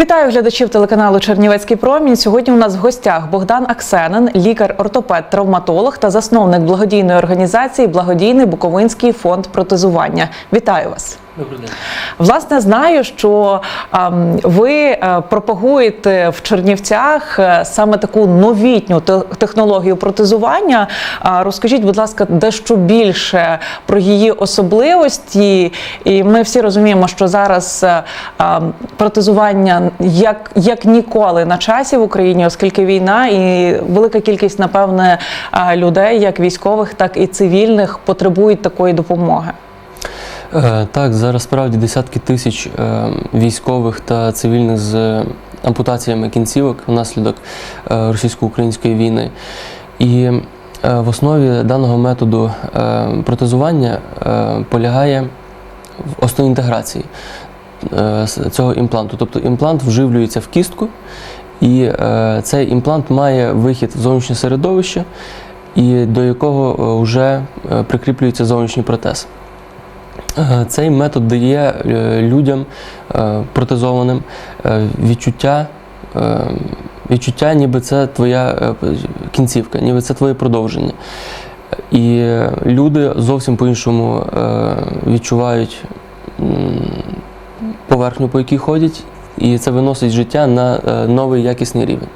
Вітаю глядачів телеканалу Чернівецький промінь. Сьогодні у нас в гостях Богдан Аксенин, лікар-ортопед, травматолог та засновник благодійної організації Благодійний Буковинський фонд протезування. Вітаю вас. Добрий. Власне, знаю, що ем, ви е, пропагуєте в Чернівцях е, саме таку новітню технологію протезування. А розкажіть, будь ласка, дещо більше про її особливості. І ми всі розуміємо, що зараз е, ем, протезування як, як ніколи на часі в Україні, оскільки війна і велика кількість, напевне, е, людей, як військових, так і цивільних, потребують такої допомоги. Е, Так, зараз справді десятки тисяч е, військових та цивільних з ампутаціями кінцівок внаслідок е, російсько-української війни. І в основі даного методу протезування полягає в остеоінтеграції е, з цього імпланту. Тобто імплант вживлюється в кістку, і цей імплант має вихід в зовнішнє середовище, і до якого вже прикріплюється зовнішній протез. Е, Цей метод дає е, людям е, протезованим відчуття, відчуття, ніби це твоя кінцівка, ніби це твоє продовження. І люди зовсім по-іншому відчувають поверхню, по якій ходять, і це виносить життя на новий якісний рівень.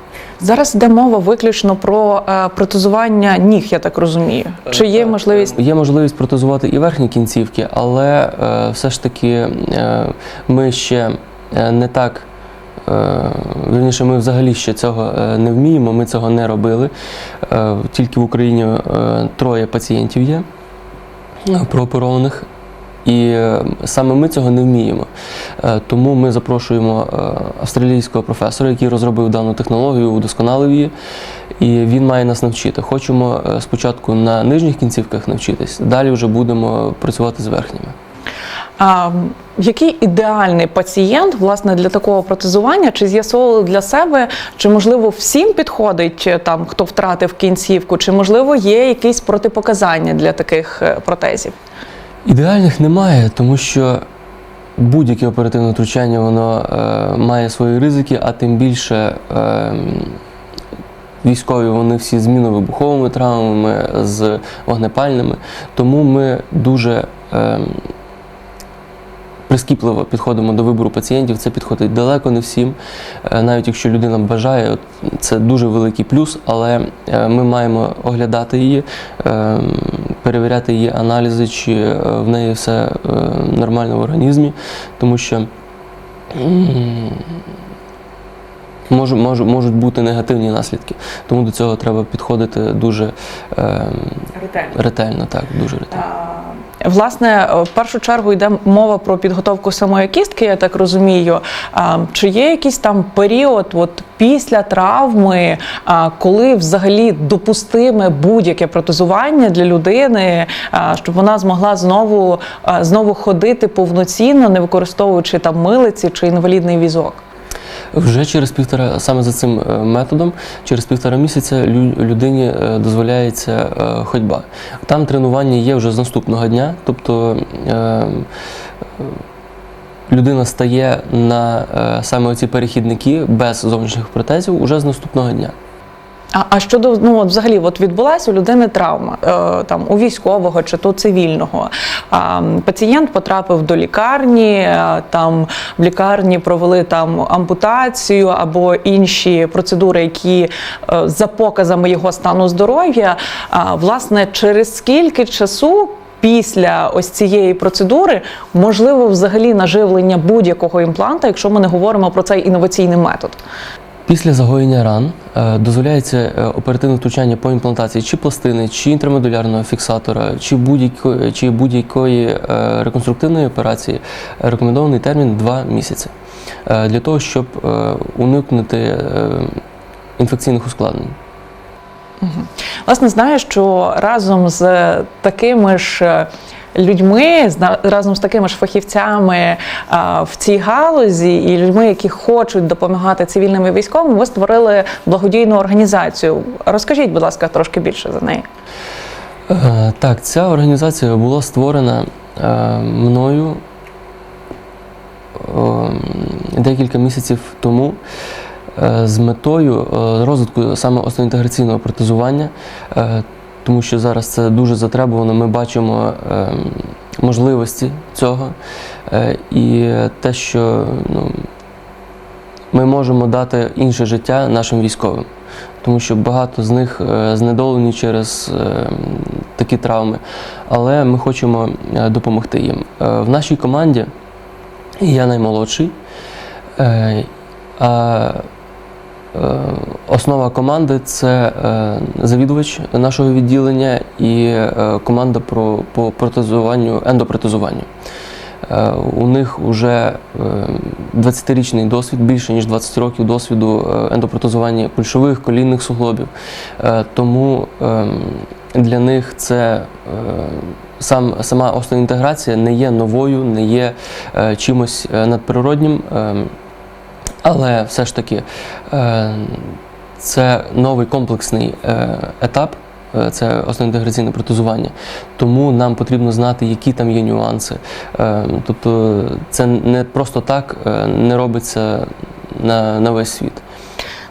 Зараз йде мова виключно про е, протезування ніг, я так розумію. Чи є можливість? Є можливість протезувати і верхні кінцівки, але е, все ж таки е, ми ще е, не так. е, Вірніше, ми взагалі ще цього е, не вміємо, ми цього не робили. Е, Тільки в Україні е, троє пацієнтів є е, прооперованих. І е, саме ми цього не вміємо. Е, Тому ми запрошуємо е, австралійського професора, який розробив дану технологію, удосконалив її, і він має нас навчити. Хочемо спочатку на нижніх кінцівках навчитись, далі вже будемо працювати з верхніми. А, який ідеальний пацієнт власне для такого протезування? Чи з'ясовували для себе, чи можливо всім підходить там, хто втратив кінцівку, чи можливо є якісь протипоказання для таких протезів? Ідеальних немає, тому що будь-яке оперативне втручання воно е, має свої ризики, а тим більше е, військові вони всі з мінно-вибуховими травмами, з вогнепальними. Тому ми дуже е, прискіпливо підходимо до вибору пацієнтів. Це підходить далеко не всім. Е, Навіть якщо людина бажає, це дуже великий плюс, але е, ми маємо оглядати її, е, перевіряти її аналізи, чи в неї все нормально в організмі, тому що. м, Можу, можу, можуть бути негативні наслідки, тому до цього треба підходити дуже е, ретельно, так, дуже ретельно. Власне, в першу чергу йде мова про підготовку самої кістки, я так розумію. Чи є якийсь там період, от після травми, коли взагалі допустиме будь-яке протезування для людини, щоб вона змогла знову, знову ходити повноцінно, не використовуючи там милиці чи інвалідний візок? Вже через півтора, саме за цим е, методом, через півтора місяця лю- людині е, дозволяється е, ходьба. Там тренування є вже з наступного дня, тобто людина стає на саме ці перехідники без зовнішніх протезів уже з наступного дня. А, а щодо ну от взагалі, от відбулася у людини травма е, там у військового чи то цивільного. А, пацієнт потрапив до лікарні, е, там в лікарні провели там ампутацію або інші процедури, які е, за показами його стану здоров'я. А, власне, через скільки часу? Після ось цієї процедури можливо взагалі наживлення будь-якого імпланта, якщо ми не говоримо про цей інноваційний метод. Після загоєння ран е, дозволяється е, оперативне втручання по імплантації чи пластини, чи інтрамедулярного фіксатора, чи будь-якої, чи будь-якої е, реконструктивної операції. Рекомендований термін 2 місяці для того, щоб уникнути інфекційних ускладнень. Власне, знаю, що разом з такими ж людьми, разом з такими ж фахівцями в цій галузі і людьми, які хочуть допомагати цивільним і військовим, ви створили благодійну організацію. Розкажіть, будь ласка, трошки більше за неї. Е, Так, ця організація була створена е, мною декілька місяців тому е, з метою е, розвитку саме осеоінтеграційного протезування, е, тому що зараз це дуже затребувано. Ми бачимо е, можливості цього е, і те, що ну, ми можемо дати інше життя нашим військовим, тому що багато з них е, знедолені через е, такі травми, але ми хочемо е, допомогти їм. В нашій команді я наймолодший, а основа команди це е, завідувач нашого відділення і е, команда про, по протезуванню, ендопротезуванню. Е, У них вже 20-річний досвід, більше ніж 20 років досвіду е, ендопротезування кульшових, колінних суглобів. Е, Тому ем, для них це е, сам, сама остеоінтеграція не є новою, не є е, чимось е, надприроднім. Але все ж таки е, це новий комплексний е, етап. е, Це основне деграційне протезування. Тому нам потрібно знати, які там є нюанси. Тобто це не просто так не робиться на, на весь світ.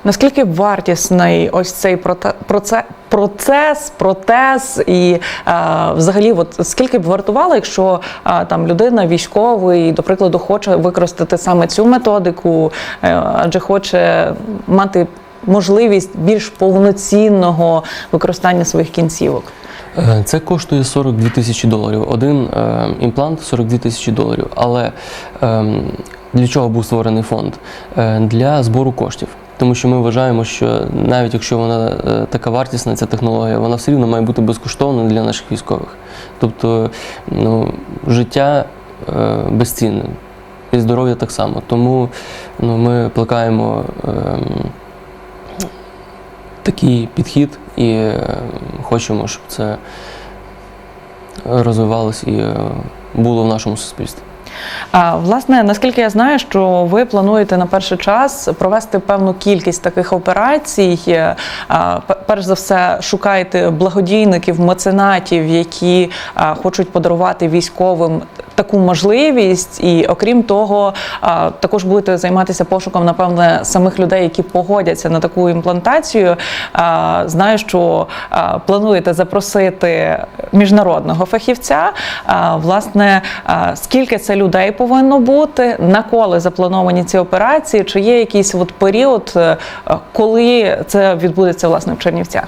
Наскільки вартісний ось цей процес, протез, і е, взагалі, от скільки б вартувало, якщо е, там людина військовий, до прикладу, хоче використати саме цю методику, е, адже хоче мати можливість більш повноцінного використання своїх кінцівок? Е, Це коштує 42 тисячі доларів. Один е, імплант 42 тисячі доларів. Але ем, для чого був створений фонд? Е, для збору коштів. Тому що ми вважаємо, що навіть якщо вона е, така вартісна, ця технологія, вона все рівно має бути безкоштовною для наших військових. Тобто ну, життя е, безцінне, і здоров'я так само. Тому ну, ми плекаємо ем, такий підхід і е, хочемо, щоб це розвивалось і е, було в нашому суспільстві. Власне, наскільки я знаю, що ви плануєте на перший час провести певну кількість таких операцій. Е, Перш за все, шукаєте благодійників, меценатів, які хочуть подарувати військовим таку можливість, і окрім того, також будете займатися пошуком, напевне, самих людей, які погодяться на таку імплантацію. Знаю, що плануєте запросити міжнародного фахівця. Власне, скільки це людей повинно бути, на коли заплановані ці операції, чи є якийсь от період, е, коли це відбудеться власне в Чернівцях?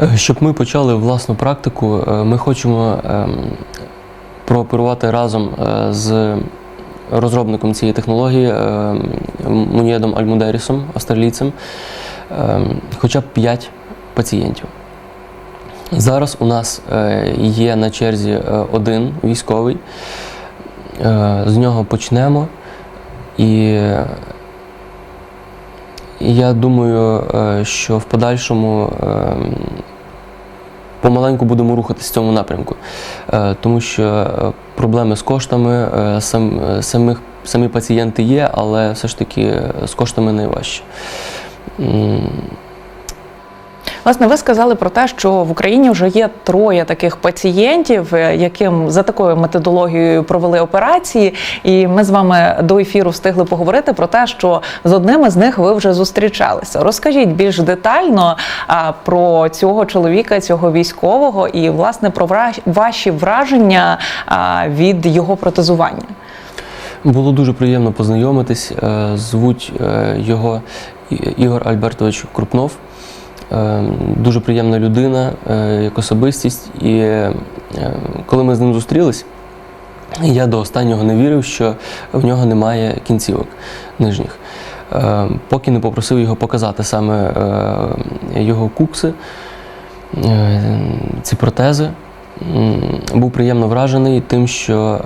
Е, Щоб ми почали власну практику, е, ми хочемо ем, прооперувати разом з розробником цієї технології Мунєдом Альмудерісом, австралійцем, ем, хоча б 5 пацієнтів. Зараз у нас є на черзі один військовий. Е, З нього почнемо. І я думаю, е, що в подальшому е, помаленьку будемо рухатися в цьому напрямку, тому що проблеми з коштами, сам, самих, самі пацієнти є, але все ж таки з коштами найважче. Власне, ви сказали про те, що в Україні вже є троє таких пацієнтів, е, яким за такою методологією провели операції. І ми з вами до ефіру встигли поговорити про те, що з одним із них ви вже зустрічалися. Розкажіть більш детально про цього чоловіка, цього військового, і власне про ваші враження від його протезування. Було дуже приємно познайомитись. Е, Звуть е, його Ігор Альбертович Крупнов. Е, Дуже приємна людина, е, як особистість. І е, коли ми з ним зустрілись, я до останнього не вірив, що в нього немає кінцівок нижніх. Поки не попросив його показати саме його кукси, ці протези. Був приємно вражений тим, що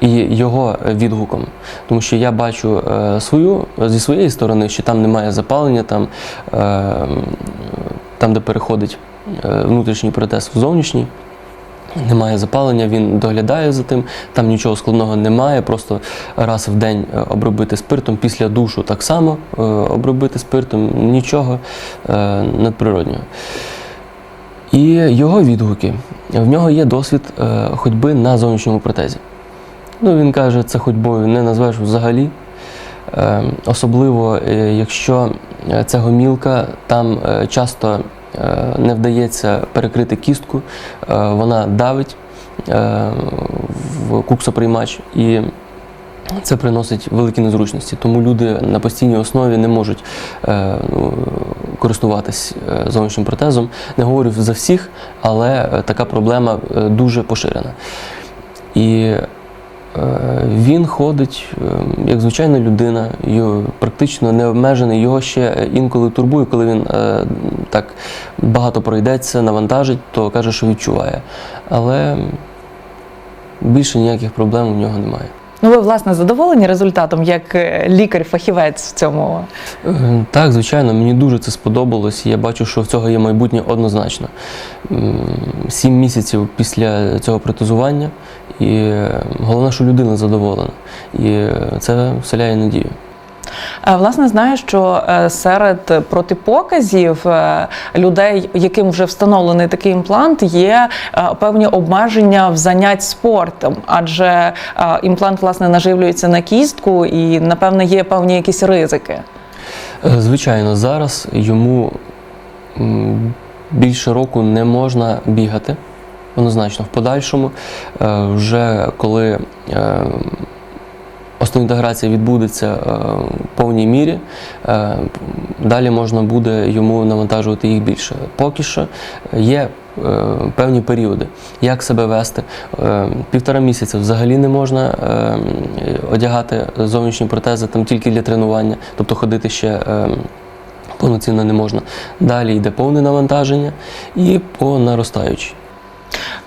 і його відгуком. Тому що я бачу е, свою зі своєї сторони, що там немає запалення, там, е, там де переходить е, внутрішній протез в зовнішній. Немає запалення, він доглядає за тим, там нічого складного немає, просто раз в день е, обробити спиртом, після душу так само е, обробити спиртом, нічого е, надприроднього. І його відгуки. В нього є досвід е, ходьби на зовнішньому протезі. Ну, він каже, це ходьбою не назвеш взагалі. Е, особливо, е, якщо е, це гомілка, там часто не вдається перекрити кістку, вона давить в куксоприймач і це приносить великі незручності. Тому люди на постійній основі не можуть ну, користуватись е, зовнішнім протезом. Не говорю за всіх, але така проблема дуже поширена. І він ходить е, як звичайна людина, практично не обмежений. Його ще інколи турбує, коли він е, так багато пройдеться, навантажить, то каже, що відчуває. Але більше ніяких проблем у нього немає. Ну, ви власне задоволені результатом як е, лікар-фахівець в цьому? Е, Так, звичайно, мені дуже це сподобалось. Я бачу, що в цього є майбутнє однозначно. Сім місяців після цього протезування, і е, головне, що людина задоволена. І е, це вселяє надію. Е, Власне, знаю, що серед протипоказів людей, яким вже встановлений такий імплант, є певні обмеження в занять спортом, адже імплант власне наживлюється на кістку, і напевне є певні якісь ризики. Звичайно, зараз йому більше року не можна бігати. Однозначно, в подальшому, е, вже коли е, остеоінтеграція відбудеться е, в повній мірі, далі можна буде йому навантажувати їх більше. Поки що є певні періоди, як себе вести. Півтора місяця взагалі не можна одягати зовнішні протези там тільки для тренування, тобто ходити ще. Повноцінно не можна. Далі йде повне навантаження і по наростаючій.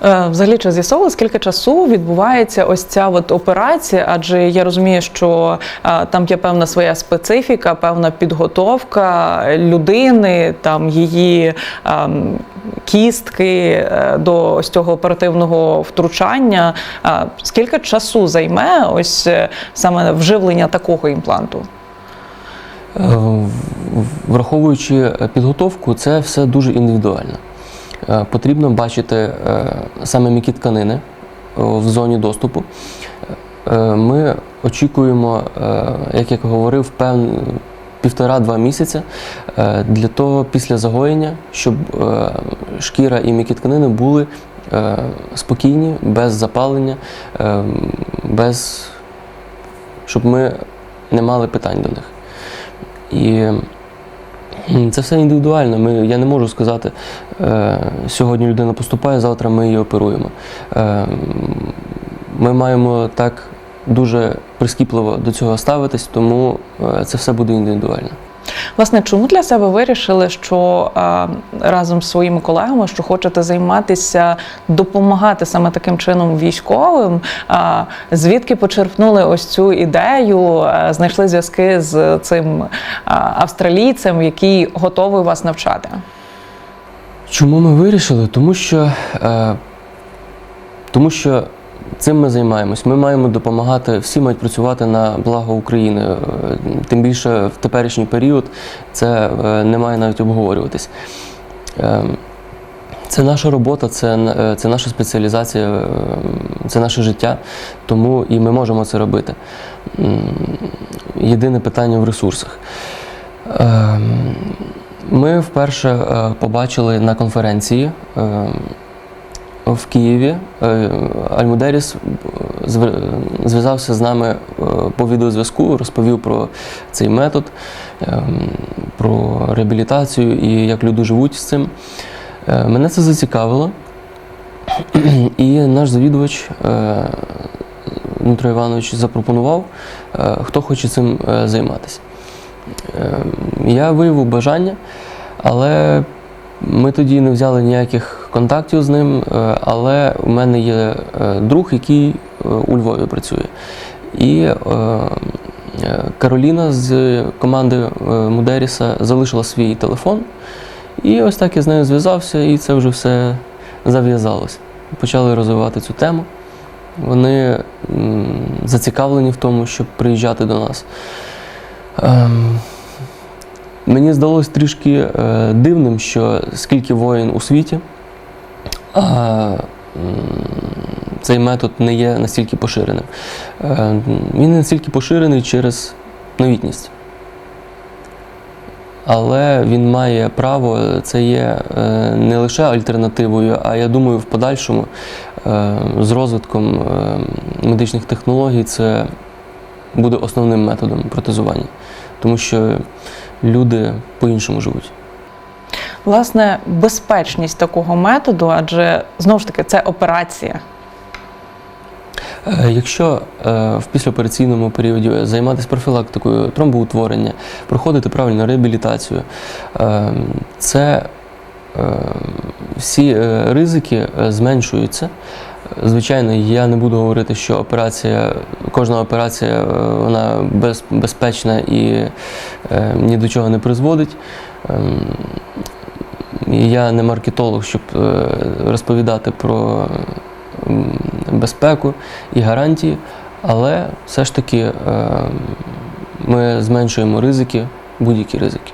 Е, Взагалі, чи з'ясовували, скільки часу відбувається ось ця от операція? Адже я розумію, що е, там є певна своя специфіка, певна підготовка людини, там її ем, кістки е, до ось цього оперативного втручання. Скільки часу займе ось саме вживлення такого імпланту? Враховуючи підготовку, це все дуже індивідуально. Е, Потрібно бачити е, саме м'які тканини в зоні доступу. Е, Ми очікуємо, е, як я говорив, певн півтора-два місяці е, для того після загоєння, щоб е, шкіра і м'які тканини були е, спокійні, без запалення, е, без щоб ми не мали питань до них. І це все індивідуально. Ми, я не можу сказати, е, сьогодні людина поступає, завтра ми її оперуємо. Е, ми маємо так дуже прискіпливо до цього ставитись, тому е, це все буде індивідуально. Власне, чому для себе вирішили, що разом з своїми колегами, що хочете займатися, допомагати саме таким чином військовим? Звідки почерпнули ось цю ідею, знайшли зв'язки з цим австралійцем, який готовий вас навчати? Чому ми вирішили? Тому що, е, тому що цим ми займаємось. Ми маємо допомагати, всі мають працювати на благо України. Е, Тим більше в теперішній період це е, не має навіть обговорюватись. Е, це наша робота, це, е, це наша спеціалізація, це наше життя, тому і ми можемо це робити. Єдине питання в ресурсах. Ем, Ми вперше побачили на конференції е, в Києві. Е, Альмудеріс е, зв'язався з нами е, по відеозв'язку, розповів про цей метод, ем, про реабілітацію і як люди живуть з цим. Мене це зацікавило. І наш завідувач Дмитро Іванович запропонував, хто хоче цим займатися. Е, Я виявив бажання, але ми тоді не взяли ніяких контактів з ним. е, Але у мене є е, друг, який е, у Львові працює. І Кароліна з команди Мудеріса залишила свій телефон. І ось так я з нею зв'язався, і це вже все зав'язалось. Почали розвивати цю тему. Вони зацікавлені в тому, щоб приїжджати до нас. Мені здалося трішки е, дивним, що скільки воїн у світі, а м, цей метод не є настільки поширеним. Е, Він не настільки поширений через новітність. Але він має право, це є е, не лише альтернативою, а я думаю, в подальшому е, з розвитком е, медичних технологій це буде основним методом протезування, тому що люди по-іншому живуть. Власне, безпечність такого методу, адже знову ж таки це операція. Е, Якщо е, в післяопераційному періоді займатися профілактикою тромбоутворення, проходити правильну реабілітацію, е, це е, всі е, ризики е, зменшуються. Звичайно, я не буду говорити, що операція, кожна операція е, вона без, безпечна і е, ні до чого не призводить. І Я не маркетолог, щоб е, розповідати про безпеку і гарантії, але все ж таки е, ми зменшуємо ризики, будь-які ризики.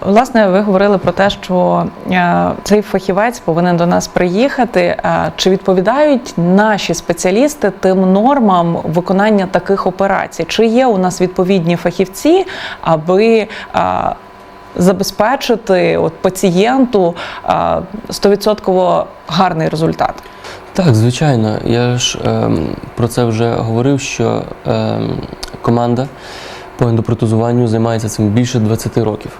Власне, ви говорили про те, що е, цей фахівець повинен до нас приїхати. Чи відповідають наші спеціалісти тим нормам виконання таких операцій? Чи є у нас відповідні фахівці, аби забезпечити от, пацієнту а, 100% гарний результат? Так, звичайно. Я ж ем, про це вже говорив, що ем, команда по ендопротезуванню займається цим більше 20 років.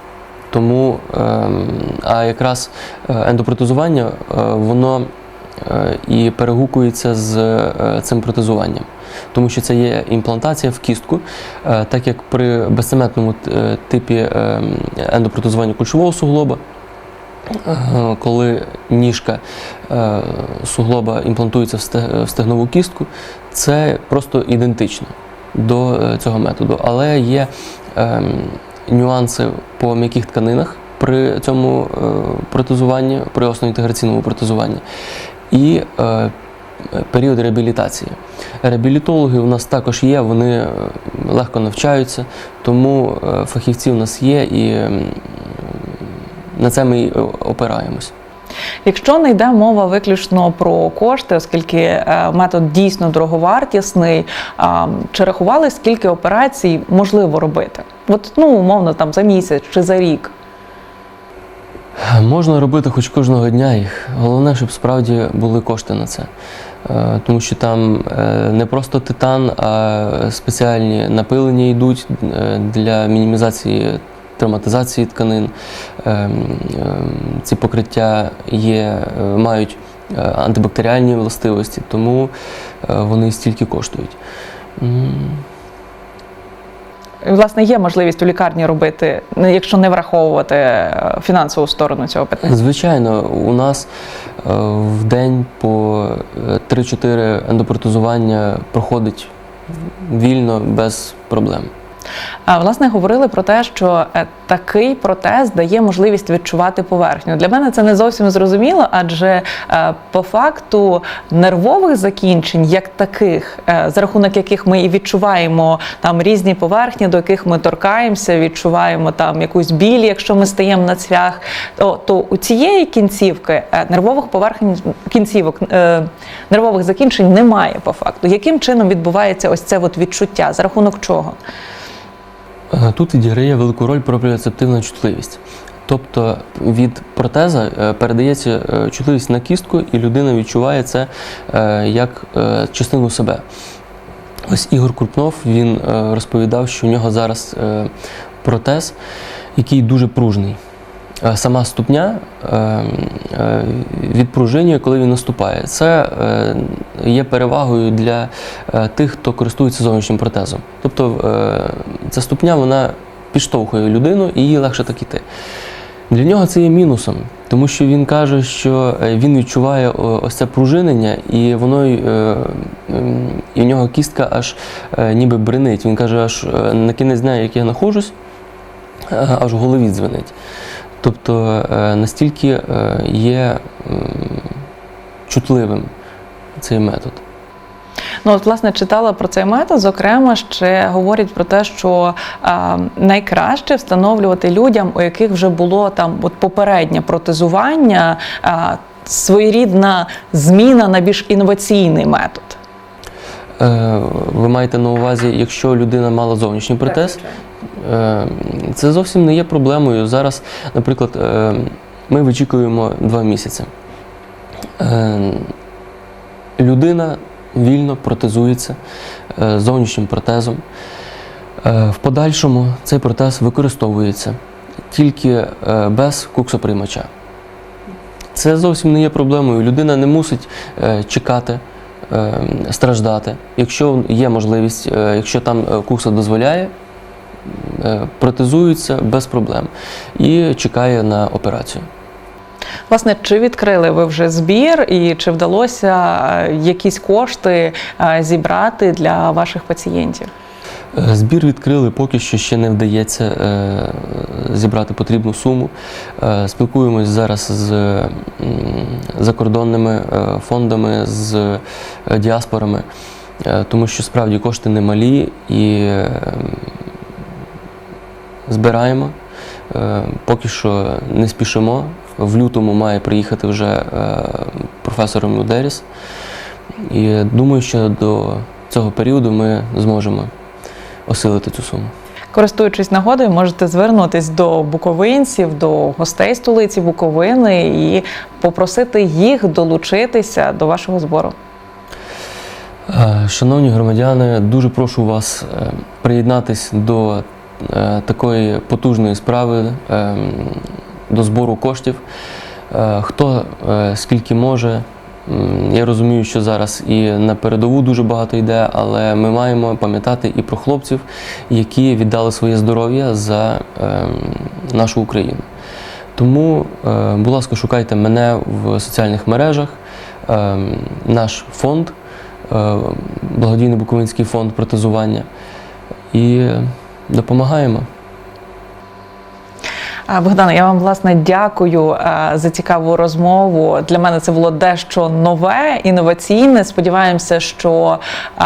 Тому, ем, а якраз е, ендопротезування, е, воно е, і перегукується з цим протезуванням. Тому що це є імплантація в кістку, так як при безцементному типі ем, ендопротезування кульшового суглоба, коли ніжка суглоба імплантується в стегнову кістку, це просто ідентично до е, цього методу. Але є ем, нюанси по м'яких тканинах при цьому е, протезуванні, при основно-інтеграційному протезуванні. І е, період реабілітації. Реабілітологи у нас також є, вони е, легко навчаються, тому е, фахівці у нас є і на це ми е, опираємось. Якщо не йде мова виключно про кошти, оскільки е, метод дійсно дороговартісний, чи рахували, скільки операцій можливо робити? От ну умовно там за місяць чи за рік. Можна робити хоч кожного дня їх. Головне, щоб справді були кошти на це. Е, Тому що там е, не просто титан, а спеціальні напилення йдуть для мінімізації травматизації тканин. Е, м, е, Ці покриття є, е, мають е, антибактеріальні властивості, тому е, вони стільки коштують. Власне, є можливість у лікарні робити, якщо не враховувати фінансову сторону цього питання. Звичайно, у нас в день по е, 3-4 ендопротезування проходить вільно, без проблем. Власне, говорили про те, що е, такий протез дає можливість відчувати поверхню. Для мене це не зовсім зрозуміло, адже е, по факту нервових закінчень, як таких, е, за рахунок яких ми і відчуваємо там різні поверхні, до яких ми торкаємося, відчуваємо там якусь біль, якщо ми стаємо на цвях, то, то у цієї кінцівки нервових поверхень кінцівок нервових закінчень немає по факту. Яким чином відбувається ось це от відчуття? За рахунок чого? Е, Тут відіграє велику роль пропріоцептивна чутливість. Тобто від протеза е, передається е, чутливість на кістку, і людина відчуває це як частину себе. Ось Ігор Крупнов він розповідав, що у нього зараз протез, який дуже пружний. Е, Сама ступня е, е, відпружинює, коли він наступає. Це є перевагою для тих, хто користується зовнішнім протезом. Тобто ця ступня вона підштовхує людину і їй легше так іти. Для нього це є мінусом, тому що він каже, що він відчуває ось це пружинення, і воно і в нього кістка аж ніби бренить. Він каже, аж на кінець дня, як я знаходжусь, е, аж в голові дзвенить. Тобто е, настільки е, є чутливим цей метод. Ну, от, власне, читала про цей метод. Зокрема, ще говорять про те, що а, найкраще встановлювати людям, у яких вже було там от попереднє протезування. А, своєрідна зміна на більш інноваційний метод. Е, Ви маєте на увазі, якщо людина мала зовнішній протез, е, це зовсім не є проблемою. Зараз, наприклад, е, ми вичікуємо два місяці. Е, Людина вільно протезується е, зовнішнім протезом. Е, В подальшому цей протез використовується тільки е, без куксоприймача. Це зовсім не є проблемою. Людина не мусить е, чекати, е, страждати. Якщо є можливість, е, якщо там е, кукса дозволяє, е, протезується без проблем і чекає на операцію. Власне, чи відкрили ви вже збір, і чи вдалося е, якісь кошти е, зібрати для ваших пацієнтів? Е, Збір відкрили, поки що ще не вдається е, зібрати потрібну суму. Е, Спілкуємось зараз з закордонними е, фондами, з е, діаспорами, е, тому що справді кошти немалі і е, збираємо. Е, Поки що не спішимо. В лютому має приїхати вже е, професор Мудеріс. І думаю, що до цього періоду ми зможемо осилити цю суму. Користуючись нагодою, можете звернутись до буковинців, до гостей столиці Буковини і попросити їх долучитися до вашого збору. Е, Шановні громадяни, дуже прошу вас приєднатись до такої потужної справи, е, до збору коштів. Е, Хто е, скільки може. Я розумію, що зараз і на передову дуже багато йде, але ми маємо пам'ятати і про хлопців, які віддали своє здоров'я за е, нашу Україну. Тому, е, будь ласка, шукайте мене в соціальних мережах, е, наш фонд, е, благодійний Буковинський фонд протезування. І допомагаємо. Богдана. Я вам власне дякую е, за цікаву розмову. Для мене це було дещо нове, інноваційне. Сподіваємося, що е,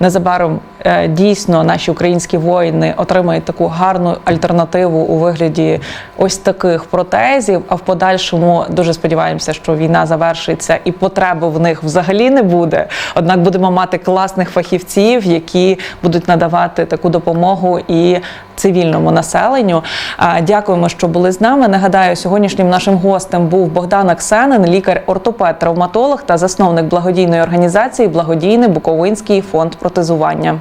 незабаром дійсно наші українські воїни отримають таку гарну альтернативу у вигляді ось таких протезів. А в подальшому дуже сподіваємося, що війна завершиться і потреби в них взагалі не буде. Однак будемо мати класних фахівців, які будуть надавати таку допомогу і цивільному населенню. Дякуємо, що були з нами. Нагадаю, сьогоднішнім нашим гостем був Богдан Аксенин, лікар-ортопед, травматолог та засновник благодійної організації Благодійний Буковинський фонд протезування.